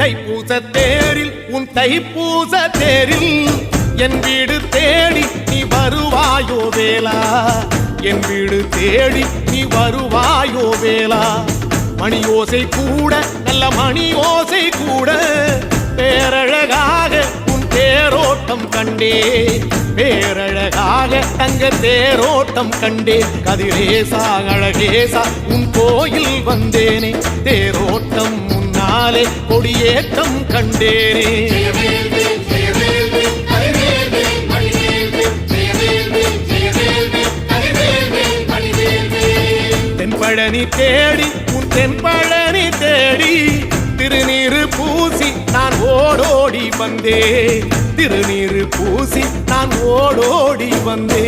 தைப்பூச தேரில் உன் தைப்பூச தேரில். என் வீடு தேடி நீ வருவாயோ வேலா என் வீடு தேடி நீ வருவாயோ வேலா மணி ஓசை கூட நல்ல மணி ஓசை கூட. பேரழகாக உன் தேரோட்டம் கண்டே. பேரழகாக தங்க தேரோட்டம் கண்டே. கதிரேசா அழகேசா உன் கோயில் வந்தேனே. தேரோ கொடியேற்றம் கண்டேனே. தென்பழனி தேடி உன் தென்பழனி தேடி திருநீரு பூசி நான் ஓடோடி வந்தே. திருநீரு பூசி நான் ஓடோடி வந்தே.